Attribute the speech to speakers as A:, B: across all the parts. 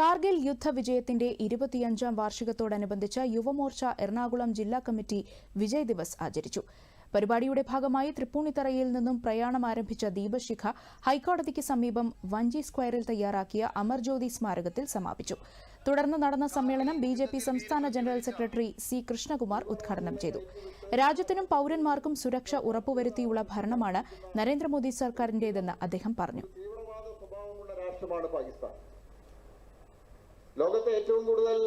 A: കാർഗിൽ യുദ്ധവിജയത്തിന്റെ ഇരുപത്തിയഞ്ചാം വാർഷികത്തോടനുബന്ധിച്ച് യുവമോർച്ച എറണാകുളം ജില്ലാ കമ്മിറ്റി വിജയ് ദിവസ് ആചരിച്ചു. പരിപാടിയുടെ ഭാഗമായി തൃപ്പൂണിത്തറയിൽ നിന്നും പ്രയാണം ആരംഭിച്ച ദീപശിഖ ഹൈക്കോടതിക്ക് സമീപം വഞ്ചി സ്ക്വയറിൽ തയ്യാറാക്കിയ അമർജ്യോതി സ്മാരകത്തിൽ സമാപിച്ചു. തുടർന്ന് നടന്ന സമ്മേളനം ബി ജെ പി സംസ്ഥാന ജനറൽ സെക്രട്ടറി സി കൃഷ്ണകുമാർ ഉദ്ഘാടനം ചെയ്തു. രാജ്യത്തിനും പൌരന്മാർക്കും സുരക്ഷ ഉറപ്പുവരുത്തിയുള്ള ഭരണമാണ് നരേന്ദ്രമോദി സർക്കാരിന്റേതെന്ന് അദ്ദേഹം പറഞ്ഞു
B: തീവ്രവാദ സ്വഭാവമുള്ള രാഷ്ട്രമാണ് പാകിസ്ഥാൻ ലോകത്തെ ഏറ്റവും കൂടുതൽ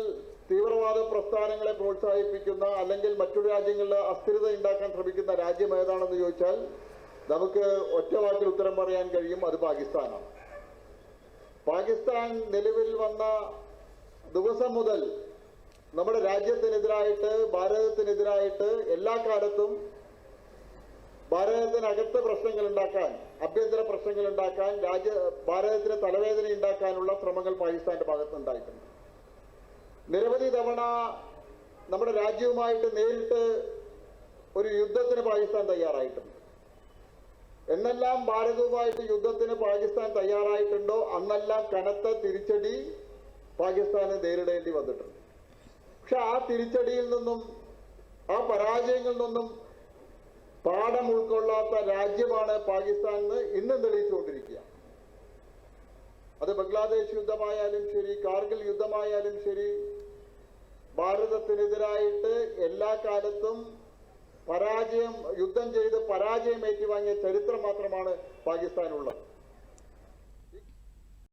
B: തീവ്രവാദ പ്രസ്ഥാനങ്ങളെ പ്രോത്സാഹിപ്പിക്കുന്ന അല്ലെങ്കിൽ മറ്റു രാജ്യങ്ങളിൽ അസ്ഥിരത ഉണ്ടാക്കാൻ ശ്രമിക്കുന്ന രാജ്യം ഏതാണെന്ന് ചോദിച്ചാൽ നമുക്ക് ഒറ്റ വാക്കിൽ ഉത്തരം പറയാൻ കഴിയും അത് പാകിസ്ഥാനാണ്. പാകിസ്ഥാൻ നിലവിൽ വന്ന ദിവസം മുതൽ നമ്മുടെ രാജ്യത്തിനെതിരായിട്ട് ഭാരതത്തിനെതിരായിട്ട് എല്ലാ കാലത്തും ഭാരതത്തിനകത്ത് പ്രശ്നങ്ങൾ ഉണ്ടാക്കാൻ ആഭ്യന്തര പ്രശ്നങ്ങൾ ഉണ്ടാക്കാൻ രാജ്യ ഭാരതത്തിന് തലവേദന ഉണ്ടാക്കാനുള്ള ശ്രമങ്ങൾ പാകിസ്ഥാന്റെ ഭാഗത്ത് ഉണ്ടായിട്ടുണ്ട് നിരവധി തവണ നമ്മുടെ രാജ്യവുമായിട്ട് നേരിട്ട് ഒരു യുദ്ധത്തിന് പാകിസ്ഥാൻ തയ്യാറായിട്ടുണ്ട്. എന്നെല്ലാം ഭാരതവുമായിട്ട് യുദ്ധത്തിന് പാകിസ്ഥാൻ തയ്യാറായിട്ടുണ്ടോ? അന്നെല്ലാം കനത്ത തിരിച്ചടി പാകിസ്ഥാന് നേരിടേണ്ടി വന്നിട്ടുണ്ട്. പക്ഷെ ആ തിരിച്ചടിയിൽ നിന്നും ആ പരാജയങ്ങളിൽ നിന്നും പാഠം ഉൾക്കൊള്ളാത്ത രാജ്യമാണ് പാകിസ്ഥാൻ എന്ന് ഇന്നും തെളിയിച്ചുകൊണ്ടിരിക്കുക. അത് ബംഗ്ലാദേശ് യുദ്ധമായാലും ശരി കാർഗിൽ യുദ്ധമായാലും ശരി ഭാരതത്തിനെതിരായിട്ട് എല്ലാ കാലത്തും പരാജയം യുദ്ധം ചെയ്ത് പരാജയം ഏറ്റുവാങ്ങിയ ചരിത്രം മാത്രമാണ് പാകിസ്ഥാനുള്ളത്.